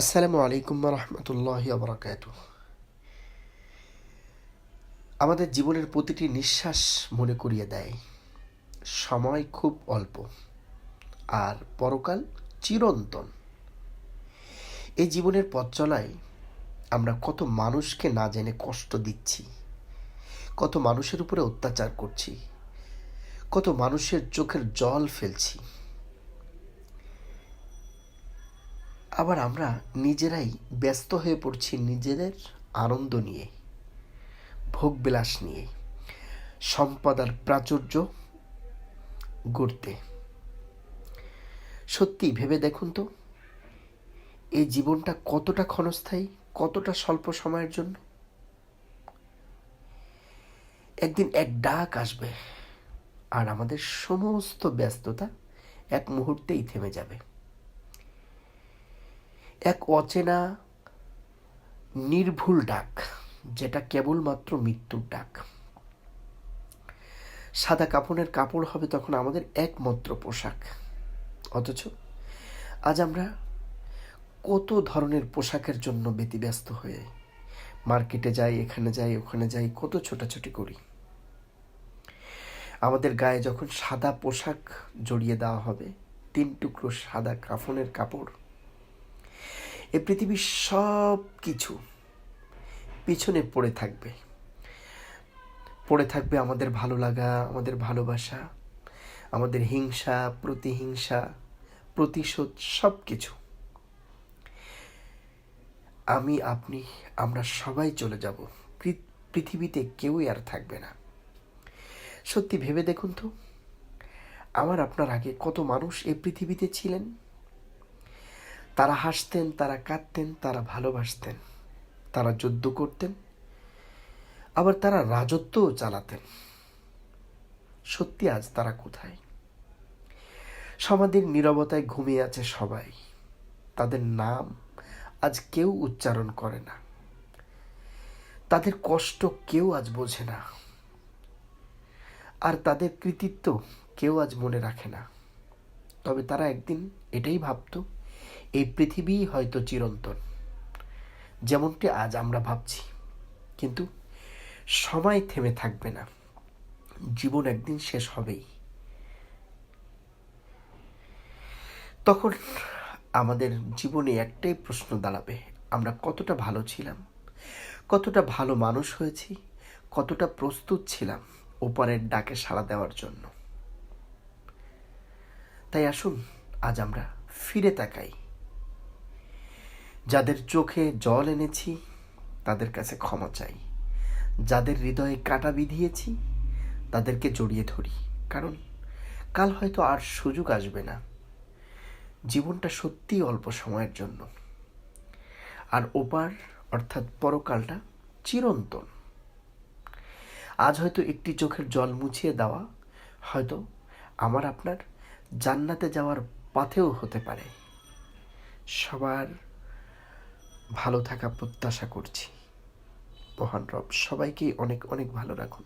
আসসালামু আলাইকুম রহমতুল্লাহ বরকাত আমাদের জীবনের প্রতিটি নিঃশ্বাস মনে করিয়ে দেয়, সময় খুব অল্প আর পরকাল চিরন্তন। এই জীবনের পথ চলায় আমরা কত মানুষকে না জেনে কষ্ট দিচ্ছি, কত মানুষের উপরে অত্যাচার করছি, কত মানুষের চোখের জল ফেলছি। আবার আমরা নিজেরাই ব্যস্ত হয়ে পড়ছি নিজেদের আনন্দ নিয়ে, ভোগবিলাস নিয়ে, সম্পদ আর প্রাচুর্য গড়তে। সত্যি ভেবে দেখুন তো, এই জীবনটা কতটা ক্ষণস্থায়ী, কতটা স্বল্প সময়ের জন্য? একদিন এক ডাক আসবে, আর আমাদের সমস্ত ব্যস্ততা এক মুহূর্তেই থেমে যাবে। এক অচেনা, নির্ভুল ডাক, যেটা কেবলমাত্র মৃত্যুর ডাক। সাদা কাপড়ের কাপড় হবে তখন আমাদের একমাত্র পোশাক। অথচ আজ আমরা কত ধরনের পোশাকের জন্য ব্যতিব্যস্ত হয়ে মার্কেটে যাই, এখানে যাই, ওখানে যাই, কত ছোটাছুটি করি। আমাদের গায়ে যখন সাদা পোশাক জড়িয়ে দেওয়া হবে, তিন টুকরো সাদা কাফনের কাপড় এ পৃথিবীর সব কিছু পিছনে পড়ে থাকবে। পড়ে থাকবে আমাদের ভালো লাগা আমাদের ভালোবাসা, আমাদের হিংসা, প্রতিহিংসা, প্রতিশোধ সব কিছু আমি, আপনি, আমরা সবাই চলে যাব। পৃথিবীতে কেউই আর থাকবে না। সত্যি ভেবে দেখুন তো, আমার আপনার আগে কত মানুষ এই পৃথিবীতে ছিলেন? তারা হাসতেন, তারা কাঁদতেন, তারা ভালোবাসতেন। তারা যুদ্ধ করতেন, আবার তারা রাজত্বও চালাতেন। সত্যি আজ তারা কোথায়? সমাধির নিরবতায় ঘুমিয়ে আছে সবাই। তাদের নাম আজ কেউ উচ্চারণ করে না। তাদের কষ্ট কেউ আজ বোঝে না। আর তাদের কৃতিত্ব কেউ আজ মনে রাখে না। তবে তারা একদিন এটাই ভাবতো এই পৃথিবী হয়তো চিরন্তন, যেমনটি আজ আমরা ভাবছি। কিন্তু সময় থেমে থাকবে না। জীবন একদিন শেষ হবেই। তখন আমাদের জীবনে একটাই প্রশ্ন দাঁড়াবে, আমরা কতটা ভালো ছিলাম, কতটা ভালো মানুষ হয়েছি, কতটা প্রস্তুত ছিলাম ওপারের ডাকে সাড়া দেওয়ার জন্য। তাই আসুন, আজ আমরা ফিরে তাকাই। যাদের চোখে জল এনেছি, তাদের কাছে ক্ষমা চাই। যাদের হৃদয়ে কাটা বিধিয়েছি, তাদেরকে জড়িয়ে ধরি। কারণ কাল হয়তো আর সুযোগ আসবে না। জীবনটা সত্যিই অল্প সময়ের জন্য। আর ওপার, অর্থাৎ পরকালটা, চিরন্তন। আজ হয়তো একটি চোখের জল মুছিয়ে দেওয়া, হয়তো আমার আপনার জান্নাতে যাওয়ার পাথেও হতে পারে। সবার ভালো থাকা প্রত্যাশা করছি। মহান রব সবাইকেই অনেক অনেক ভালো রাখুন।